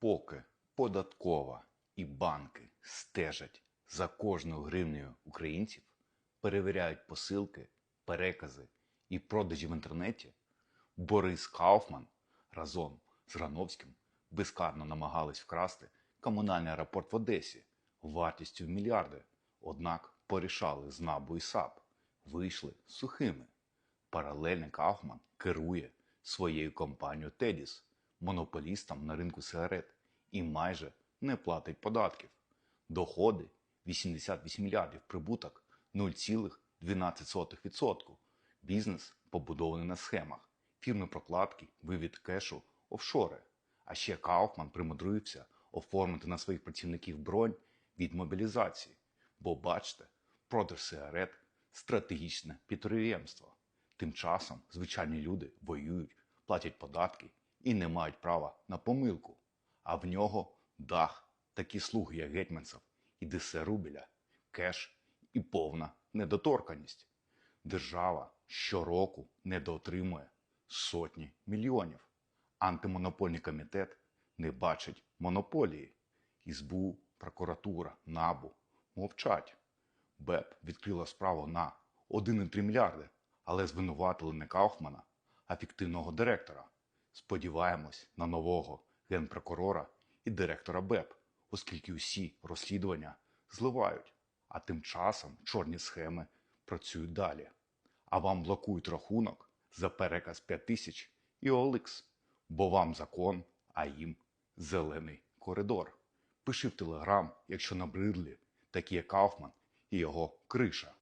Поки податкова і банки стежать за кожною гривнею українців, перевіряють посилки, перекази і продажі в інтернеті, Борис Кауфман разом з Грановським безкарно намагались вкрасти комунальний аеропорт в Одесі вартістю в мільярди. Однак порішали з НАБУ і САП, вийшли сухими. Паралельно Кауфман керує своєю компанією Тедіс, монополістом на ринку сигарет, і майже не платить податків. Доходи 88 мільярдів, прибуток 0,12%. Бізнес побудований на схемах, фірми прокладки, вивід кешу, офшори. А ще Кауфман примудрився оформити на своїх працівників бронь від мобілізації. Бо бачите, продаж сигарет стратегічне підприємство. Тим часом звичайні люди воюють, платять податки і не мають права на помилку. А в нього дах, такі слуги, як гетьманцев, і дисе рубеля, кеш і повна недоторканість. Держава щороку недоотримує сотні мільйонів. Антимонопольний комітет не бачить монополії. ІСБУ, прокуратура, НАБУ мовчать. БЕП відкрила справу на 1,3 мільярди, але звинуватили не Кауфмана, а фіктивного директора. Сподіваємось на нового генпрокурора і директора БЕП, оскільки усі розслідування зливають, а тим часом чорні схеми працюють далі. А вам блокують рахунок за переказ 5 тисяч і OLX, бо вам закон, а їм зелений коридор. Пиши в Телеграм, якщо набридлі, такі як Кауфман і його криша.